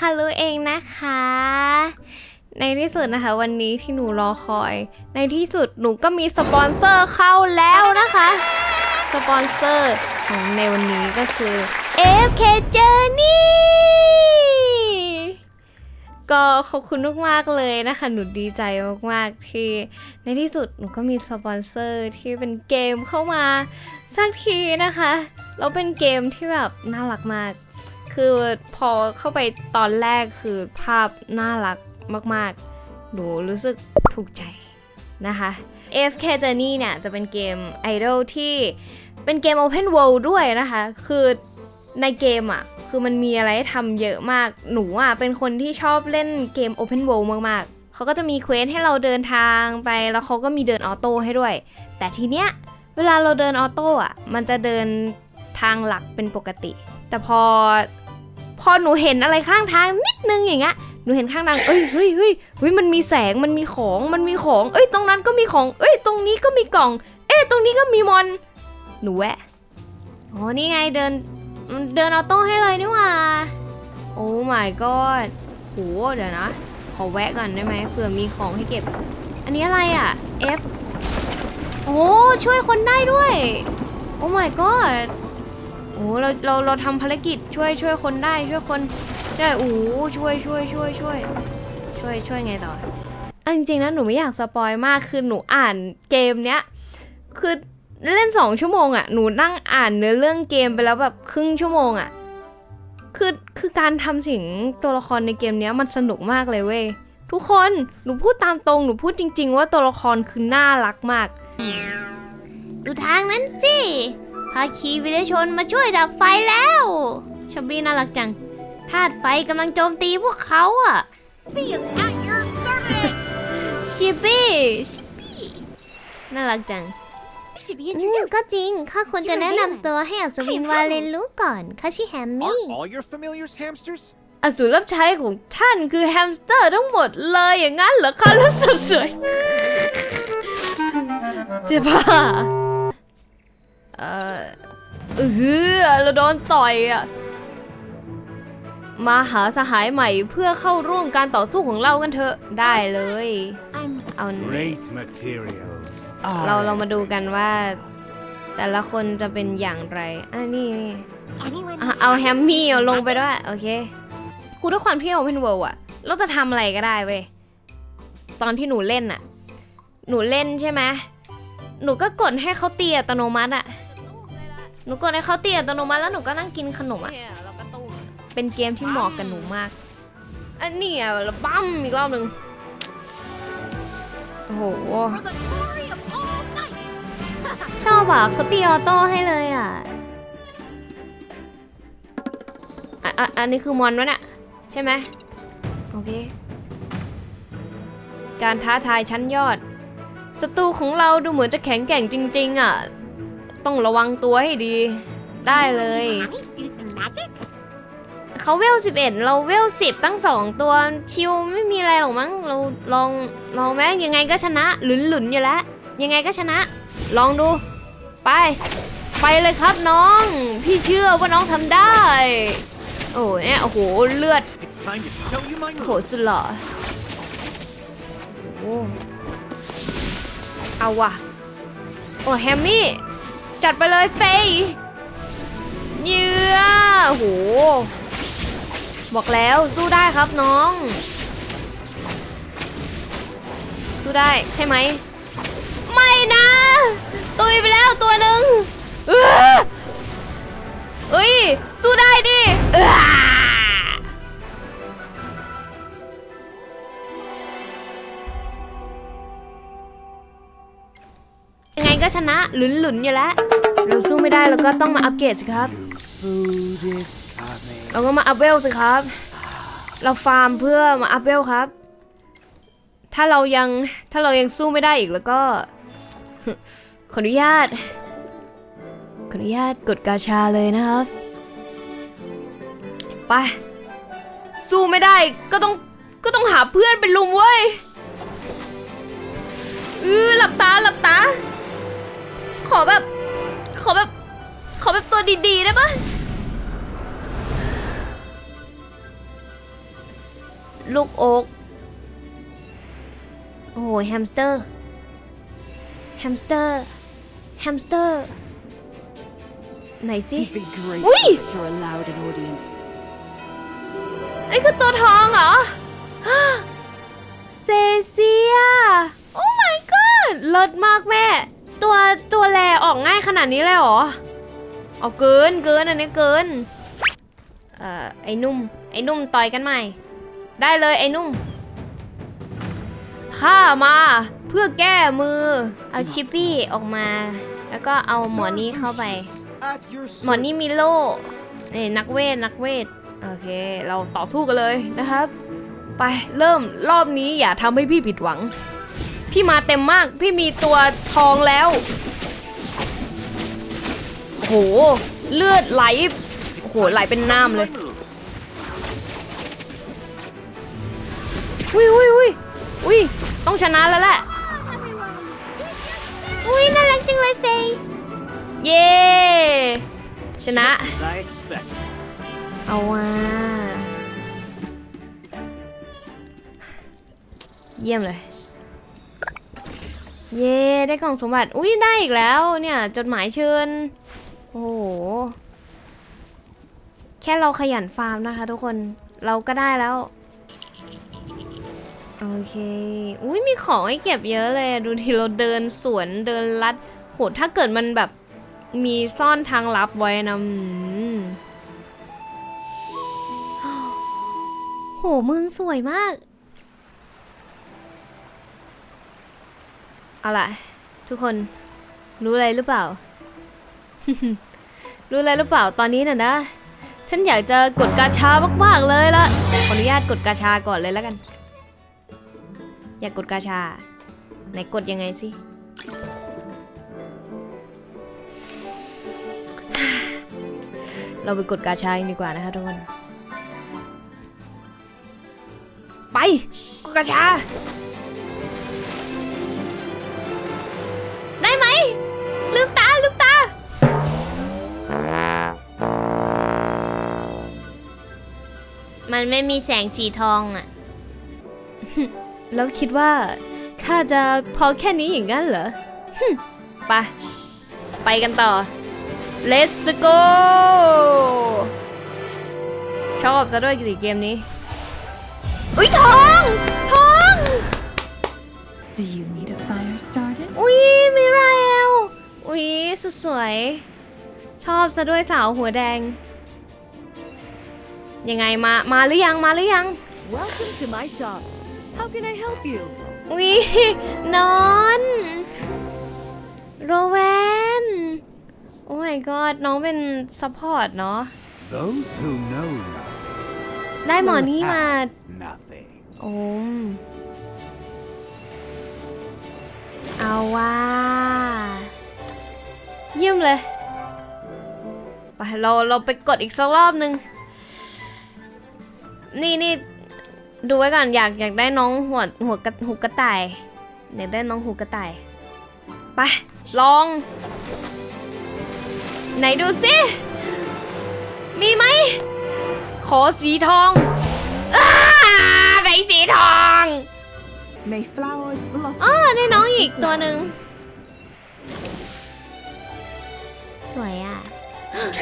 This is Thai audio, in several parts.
คารุเองนะคะ ในที่สุดนะคะ วันนี้ที่หนูรอคอย ในที่สุดหนูก็มีสปอนเซอร์เข้าแล้วนะคะ สปอนเซอร์ของในวันนี้ก็คือ FK Journey ก็ขอบคุณมากๆเลยนะคะ หนูดีใจมากๆที่ ในที่สุดหนูก็มีสปอนเซอร์ที่เป็นเกมเข้ามาสักทีนะคะ แล้วเป็นเกมที่แบบน่ารักมาก คือพอเข้าไปตอนแรกคือภาพน่ารักมากๆ หนูรู้สึกถูกใจนะคะ AFK Journey เนี่ยจะเป็นเกม Idol ที่เป็นเกม Open World ด้วยนะคะ คือในเกมอะคือมันมีอะไรให้ทำเยอะมาก หนูอะเป็นคนที่ชอบเล่นเกม Open World มากๆ เขาก็จะมีเควสให้เราเดินทางไปแล้วเขาก็มีเดินออโต้ให้ด้วย แต่ทีเนี้ยเวลาเราเดินออโต้อะมันจะเดินทางหลักเป็นปกติ แต่พอ พอหนูเห็นอะไรข้างทางนิดนึงอย่างเงี้ยหนูเห็นข้างทางเอ้ยเฮ้ยเฮ้ยเฮ้ยมันมีแสงมันมีของมันมีของ เอ้ยตรงนั้นก็มีของ เอ้ยตรงนี้ก็มีกล่อง เอ้ยตรงนี้ก็มีมอน หนูแวะอ๋อนี่ไงเดินเดินออโต้ให้เลยนี่หว่าโอ้ my god โหเดี๋ยวนะ ขอแวะก่อนได้ไหมเผื่อมีของให้เก็บ อันนี้อะไรอะ F โอ้ช่วยคนได้ด้วย โอ้ my god อ้เราเราเราทำภารกิจช่วยช่วยคนได้ช่วยคนได้โอ้ช่วยช่วยช่วยช่วยช่วยช่วยไงต่ออันจริงๆนะหนูไม่อยากสปอยมากคือหนูอ่านเกมเนี้ยคือเล่นสองชั่วโมงอะ่ะหนูนั่งอ่านเนื้อเรื่องเกมไปแล้วแบบครึ่งชั่วโมงอะ่ะคือคือการทำสิ่งตัวละครในเกมเนี้ยมันสนุกมากเลยเว้ยทุกคนหนูพูดตามตรงหนูพูดจริง ๆ ว่าตัวละครคือน่ารักมาก ดูทางนั้นสิ ภาคีวิรชนมาช่วยดับไฟแล้วชอบบี้น่ารักจังธาตุไฟกำลังโจมตีพวกเขาอะ Be at your service! ชิปปี้ชิปปี้น่ารักจัง should be อืม introduced. ก็จริง ข้าควรจะแนะนำตัวให้อัศวินวาเลนรู้ก่อนข้าชื่อแฮมมี่ Are all your familiars hamsters? อสูรรับใช้ของท่านคือแฮมสเตอร์ทั้งหมดเลยอย่างนั้นเหรอคะรู้สึกสวยเจ็บป่ะ เออเออเราโดนต่อยอะ มาหาสหายใหม่เพื่อเข้าร่วมการต่อสู้ของเรากันเถอะ ได้เลย I'm เอา Great materials. เราเรามาดูกันว่า แต่ละคนจะเป็นอย่างไร อะนี่นี่ anyone. อะเอาแฮมมี่เอาลงไปด้วย โอเคครูด้วยความที่เราเป็นเวิลด์อะเราจะทำอะไรก็ได้เว้ย ตอนที่หนูเล่นอะหนูเล่นใช่ไหมหนูก็กดให้เขาตีอัตโนมัติอะห นูกดให้เขาตีอัตโนมัติแล้วหนูก็นั่งกินขนมอะเป็นเกมที่เหมาะกับหนูมาก อันนี้อะแล้วบั้มอีกรอบหนึ่งโอ้โห For the glory of all night. ชอบอะเขาตีออโต้ให้เลยอะอะอะอันนี้คือมอนวะเนี่ยใช่ไหมโอเค การท้าทายชั้นยอดศัตรูของเราดูเหมือนจะแข็งแกร่งจริง ๆ อะ ต้องระวังตัวให้ดี ได้เลย เขาเวล11 เราเวล10 ตั้ง 2 ตัวชิวไม่มีอะไรหรอกมั้ง เราลองลองแม้ยังไงก็ชนะหลุนหลุนๆอยู่แล้ว ยังไงก็ชนะ ลองดู ไป ไปเลยครับน้อง พี่เชื่อว่าน้องทำได้ โอ้เนี่ยโอ้โหเลือดโหสุดหล่อโอ้เอาว่ะ โอ้แฮมมี่ จัดไปเลยเฟยเนื้อโอ้โห บอกแล้วสู้ได้ครับน้อง สู้ได้ใช่ไหม ไม่นะ ตุยไปแล้วตัวหนึ่งเอ้ย สู้ได้ดิยังไงก็ชนะหลุนๆอยู่แล้ว เราสู้ไม่ได้เราก็ต้องมาอัปเกรดสิครับ เราก็มาอัพเวลสิครับ เราฟาร์มเพื่อมาอัพเวลครับ ถ้าเรายังถ้าเรายังสู้ไม่ได้อีกแล้วก็ ขออนุญาต ขออนุญาตกดกาชาเลยนะครับ ไป สู้ไม่ได้ก็ต้องก็ต้องหาเพื่อนเป็นลุมเว้ยเออหลับตาหลับตา ขอแบบ ขอแบบ ขอแบบตัวดีๆได้ปะลูกโอ๊กโอ้โหแฮมสเตอร์ แฮมสเตอร์ แฮมสเตอร์ ไหนสิ Be grateful Ui! that you're allowed an audience. อันนี้คือตัวทองเหรอ เซเซีย โอ้ my god เลิศมากแม่ ตัวตัวแลออกง่ายขนาดนี้เลยเหรอ เอาเกินเกินอันนี้เกิน เอ่อไอ้นุ่ม ไอ้นุ่มต่อยกันใหม่ ได้เลยไอ้นุ่มข้ามาเพื่อแก้มือ เอาชิปปี้ออกมา แล้วก็เอาหมอนี้เข้าไป หมอนี่มีโล่นี่นักเวทนักเวทโอเค เราต่อสู้กันเลยนะครับ ไปเริ่มรอบนี้อย่าทำให้พี่ผิดหวัง พี่มาเต็มมาก พี่มีตัวทองแล้ว โห เลือดไหล โห ไหลเป็นน้ำเลย moves. อุ้ยอุ้ยอุ้ยอุ้ยต้องชนะแล้วแหละ อุ้ยน่ารักจังเลยเฟยเย้ ชนะ As I expected. เอาว่าเยี่ยมเลย เย้ได้กล่องสมบัติ อุ้ยได้อีกแล้วเนี่ย จดหมายเชิญ โอ้โห แค่เราขยันฟาร์มนะคะทุกคน เราก็ได้แล้ว โอเค อุ้ยมีของให้เก็บเยอะเลย ดูทีเราเดินสวนเดินลัด โห ถ้าเกิดมันแบบมีซ่อนทางลับไว้นะโหเมืองสวยมาก เอาล่ะ ทุกคนรู้อะไรหรือเปล่า รู้อะไรหรือเปล่าตอนนี้น่ะนะ ฉันอยากจะกดกาชามากๆเลยละขออนุญาตกดกาชาก่อนเลยแล้วกัน อยากกดกาชา ไหนกดยังไงสิเราไปกดกาชากันดีกว่านะคะทุกคน ไป กดกาชา มันไม่มีแสงสีทองอะแล้วคิดว่าข้าจะพอแค่นี้อย่างนั้นเหรอฮึ่มไป ไปกันต่อ let's go ชอบซะด้วยสิเกมนี้ อุ้ยทอง ทอง Do you need a fire started? อุ้ยมิราเอลอุ้ยสุดสวย ชอบซะด้วยสาวหัวแดง ยังไงมา มาหรือยัง มาหรือยัง Welcome to my shop. How can I help you? อุ้ยนอน โรแวน โอ้ my god น้องเป็นซัพพอร์ตเนาะ Those who know nothing ได้หมอนี้มา nothing. โอ้มเอาว่าเยี่ยมเลย ไปเราเราไปกดอีกสักรอบหนึ่ง นี่นี่ดูไว้ก่อนอยากอยากได้น้องหัวหัวกระหูกระต่ายอยากได้น้องหูกระต่ายไปลอง ไหนดูสิมีไหมขอสีทองอ้าไหนสีทอง May flowers blossom. อ๋อได้น้องอีกตัวหนึ่งสวยอะ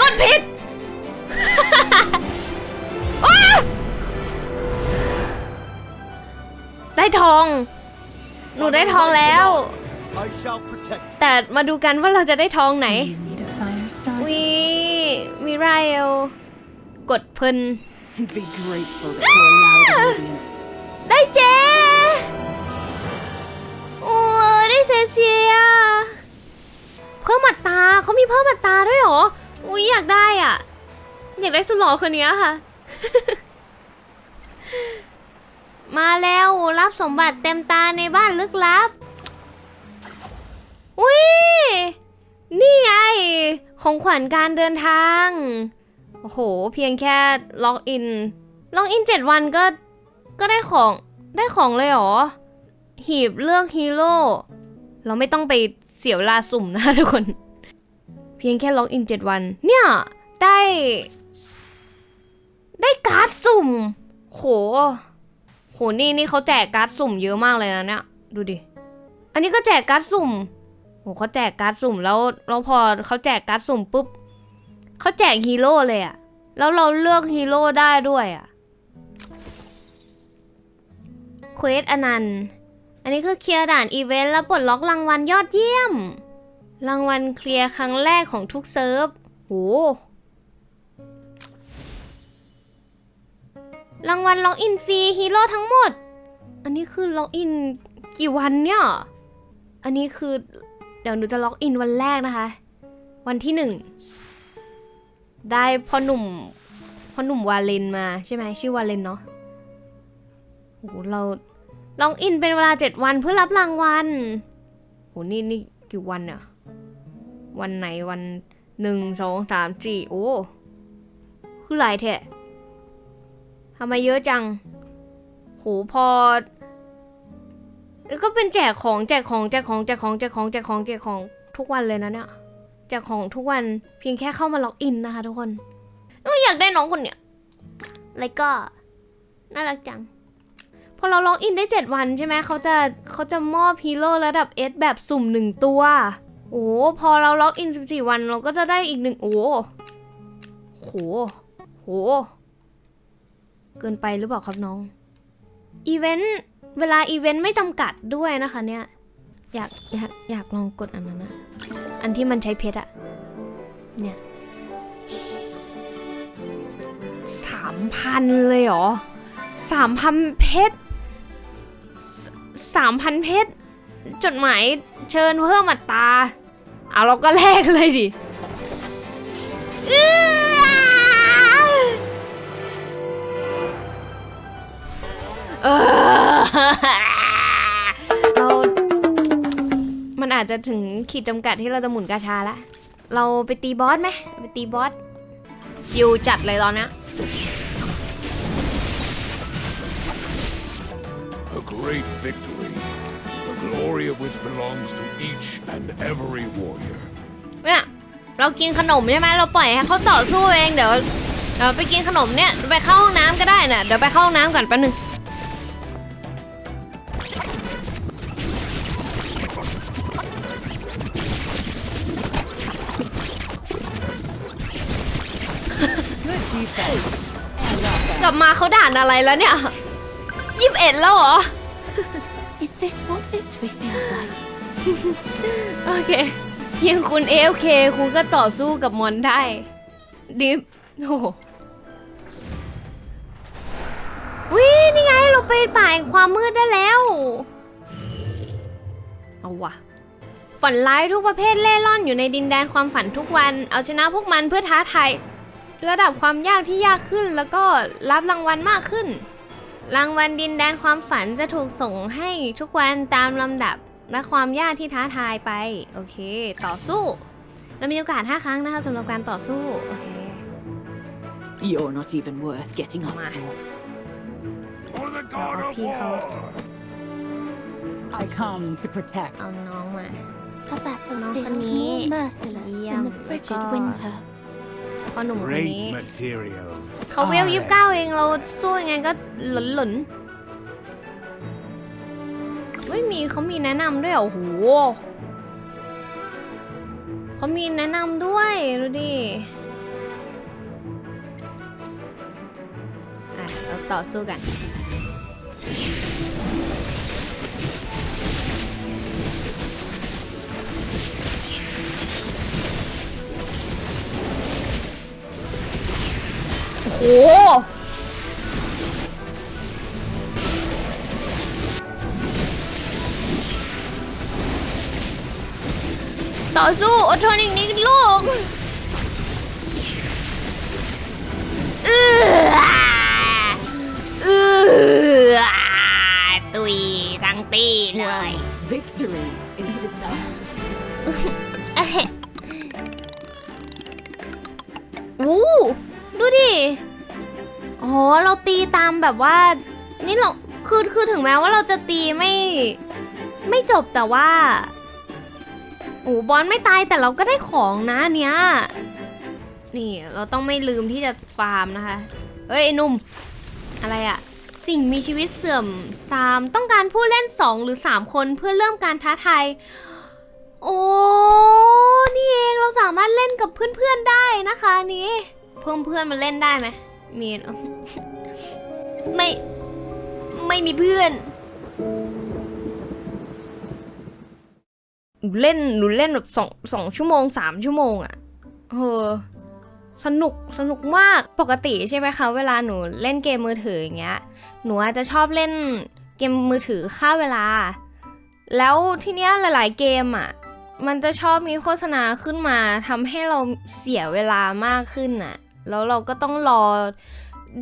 กดผิด ได้ทอง หนูได้ทองแล้ว I shall protect you. แต่มาดูกันว่าเราจะได้ทองไหน Do you need a fire started? วีมิราเอลกดเพลิน Be grateful that you're allowed an audience. ได้เจโอ้ได้เซเซีย เพิ่มอัตราเขามีเพิ่มอัตราด้วยเหรอ อุ้ยอยากได้อะ อยากได้สุดหล่อคนนี้ค่ะ มาแล้วรับสมบัติเต็มตาในบ้านลึกลับ อุ้ย นี่ไง ของขวัญการเดินทาง โอ้โห เพียงแค่ล็อกอิน ล็อกอิน7วันก็ ก็ได้ของ ได้ของเลยเหรอ หีบเลือกฮีโร่ เราไม่ต้องไปเสียเวลาสุ่มนะทุกคน เพียงแค่ล็อกอิน7วัน เนี่ย ได้ ได้การ์ดสุ่ม โห โหนี่นี่เขาแจกการ์ดสุ่มเยอะมากเลยนะเนี่ย ดูดิ อันนี้ก็แจกการ์ดสุ่มโหเขาแจกการ์ดสุ่มแล้วแล้วพอเขาแจกการ์ดสุ่มปุ๊บเขาแจกฮีโร่เลยอะแล้วเราเลือกฮีโร่ได้ด้วยอะเควสอนันต์อันนี้คือเคลียร์ด่านอีเวนต์แล้วปลดล็อกรางวัลยอดเยี่ยม รางวัลเคลียร์ครั้งแรกของทุกเซิร์ฟโห รางวัลล็อกอินฟรีฮีโร่ทั้งหมด อันนี้คือล็อกอินกี่วันเนี่ย อันนี้คือเดี๋ยวหนูจะล็อกอินวันแรกนะคะ วันที่หนึ่ง ได้พ่อหนุ่มพ่อหนุ่มวาเลนมาใช่ไหมชื่อวาเลนเนาะโหเราล็อกอินเป็นเวลาเจ็ดวันเพื่อรับรางวัลโหนี่นี่กี่วันเนี่ยวันไหนวันหนึ่งสองสามสี่โอ้ คือหลายแทะทำไมเยอะจัง โหพอ แล้วก็เป็นแจกของแจกของแจกของแจกของแจกของแจกของแจกของทุกวันเลยนะเนี่ยแจกของทุกวันเพียงแค่เข้ามาล็อกอินนะคะทุกคนอยอยากได้น้องคนเนี้ยแล้วก็น่ารักจัง พอเราล็อกอินได้ 7 วันใช่ไหมเขาจะเขาจะมอบฮีโร่ระดับ S แบบสุ่มหนึ่งตัว โอ้พอเราล็อกอิน 14 วันเราก็จะได้อีกหนึ่งโอ้โหโห เกินไปหรือเปล่าครับน้อง อีเวนต์เวลาอีเวนต์ไม่จำกัดด้วยนะคะเนี่ย อยากอยากอยากลองกดอันนั้นนะ อันที่มันใช้เพชรอะเนี่ยสามพันเลยเหรอสามพันเพชรสามพันเพชรจดหมายเชิญเพิ่มอัตราเอาเราก็แลกเลยดิ เรา มันอาจจะถึงขีดจำกัดที่เราจะหมุนกาชาละ เราไปตีบอสไหมไปตีบอสชิวจัดเลยตอนเนี้ย A great victory, the glory of which belongs to each and every warrior. เนี่ยเรากินขนมใช่ไหมเราปล่อยให้เขาต่อสู้เองเดี๋ยวเดี๋ยวไปกินขนมเนี่ยไปเข้าห้องน้ำก็ได้น่ะเดี๋ยวไปเข้าห้องน้ำก่อนแป๊บนึง กลับมาเขาด่านอะไรแล้วเนี่ยยี่สิบเอ็ดแล้วเหรอ Is this what victory feels like? โอเคเพียงคุณ AFK คุณก็ต่อสู้กับมอนได้ ดิฟโอ้โหวินี่ไงเราไปป่าแห่งความมืดได้แล้ว เอาวะฝันร้ายทุกประเภทเล่ร่อนอยู่ในดินแดนความฝันทุกวัน เอาชนะพวกมันเพื่อท้าทาย ระดับความยากที่ยากขึ้น แล้วก็รับรางวัลมากขึ้น รางวัลดินแดนความฝันจะถูกส่งให้ทุกวันตามลำดับและความยากที่ท้าทายไป โอเค ต่อสู้ เรามีโอกาส 5 ครั้งนะคะสำหรับการต่อสู้ โอเค You're not even worth getting up Come on. for. For the god of People. war! I come to protect. เอาน้องมา A battlefield น้องคน more นี้ merciless เยี่ยม than the แล้ว frigid ก็ winter. พ่อหนุ่มคนนี้ Great materials. เขาเวล I ยี่สิบเก้าเองเราสู้ยังไงก็หล่นหล่นไม่มีเขามีแนะนำด้วยเหรอโอ้โหเขามีแนะนำด้วย ดูดิอะเราต่อสู้กัน หต่อสู้อดทนอีกนิดลูกเอือเอือตุยทั้งตีเลย Victory is deserved. อู้ดูดิ อ๋อเราตีตามแบบว่า นี่เราคือคือถึงแม้ว่าเราจะตีไม่ ไม่จบแต่ว่าโอ้บอลไม่ตายแต่เราก็ได้ของนะเนี้ยนี่เราต้องไม่ลืมที่จะฟาร์มนะคะเอ้ยไอ้หนุ่ม อะไรอะสิ่งมีชีวิตเสื่อมซามต้องการผู้เล่น 2 หรือ 3 คนเพื่อเริ่มการท้าทายโอ้นี่เองเราสามารถเล่นกับเพื่อนๆได้นะคะนนี้เพิ่มเพื่อนมาเล่นได้ไหม มีไม่ ไม่มีเพื่อนหนูเล่นหนูเล่นแบบสองสองชั่วโมงสามชั่วโมงอะเออสนุกสนุกมากปกติใช่ไหมคะเวลาหนูเล่นเกมมือถืออย่างเงี้ยหนูอาจจะชอบเล่นเกมมือถือฆ่าเวลา แล้วทีเนี้ยหลาย ๆ เกมอะมันจะชอบมีโฆษณาขึ้นมาทำให้เราเสียเวลามากขึ้นน่ะ แล้วเราก็ต้องรอ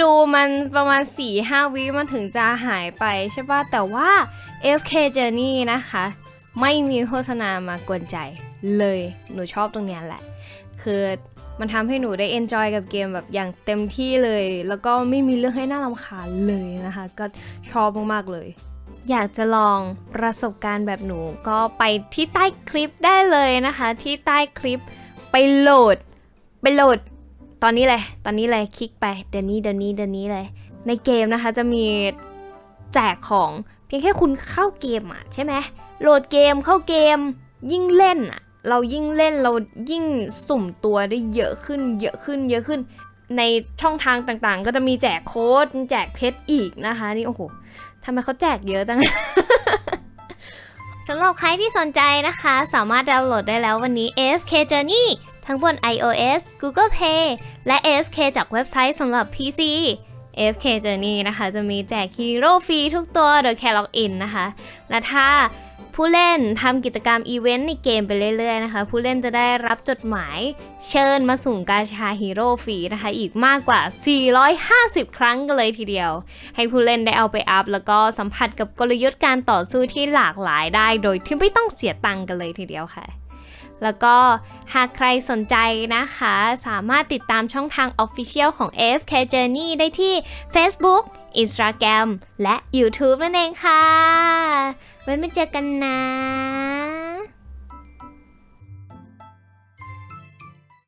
ดูมันประมาณ 4-5 วิมันถึงจะหายไปใช่ปะแต่ว่า FK Journey นะคะ ไม่มีโฆษณามากวนใจเลยหนูชอบตรงนี้แหละ คือมันทำให้หนูได้ enjoy กับเกมแบบอย่างเต็มที่เลย แล้วก็ไม่มีเรื่องให้น่ารำคาญเลยนะคะ ก็ชอบมาก ๆ เลย อยากจะลองประสบการณ์แบบหนูก็ไปที่ใต้คลิปได้เลยนะคะ ที่ใต้คลิปไปโหลด ไปโหลด ตอนนี้เลย ตอนนี้เลยคลิกไป เดี๋ยวนี้เดี๋ยวนี้เดี๋ยวนี้เลย ในเกมนะคะจะมีแจกของเพียงแค่คุณเข้าเกมอะใช่ไหมโหลดเกมเข้าเกมยิ่งเล่นอะเรายิ่งเล่นเรายิ่งสุ่มตัวได้เยอะขึ้น เยอะขึ้น เยอะขึ้น ในช่องทางต่างๆ ก็จะมีแจกโค้ดแจกเพชรอีกนะคะ นี่โอ้โหทำไมเขาแจกเยอะจังสำหรับใครที่สนใจนะคะ สามารถดาวน์โหลดได้แล้ววันนี้ AFK Journey ทั้งบน iOS Google Play และ AFK จากเว็บไซต์สำหรับ PC AFK Journey นะคะ จะมีแจกฮีโร่ฟรีทุกตัวโดยแค่ล็อกอินนะคะ และถ้าผู้เล่นทำกิจกรรมอีเวนต์ในเกมไปเรื่อยๆนะคะ ผู้เล่นจะได้รับจดหมายเชิญมาสุ่มกาชาฮีโร่ฟรีนะคะ อีกมากกว่า 450 ครั้งกันเลยทีเดียว ให้ผู้เล่นได้เอาไปอัพ แล้วก็สัมผัสกับกลยุทธ์การต่อสู้ที่หลากหลายได้ โดยที่ไม่ต้องเสียตังค์กันเลยทีเดียวค่ะ แล้วก็หากใครสนใจนะคะ สามารถติดตามช่องทาง Official ของ AFK Journey ได้ที่ Facebook Instagram และ YouTube นั่นเองค่ะ ไว้มาเจอกันนะ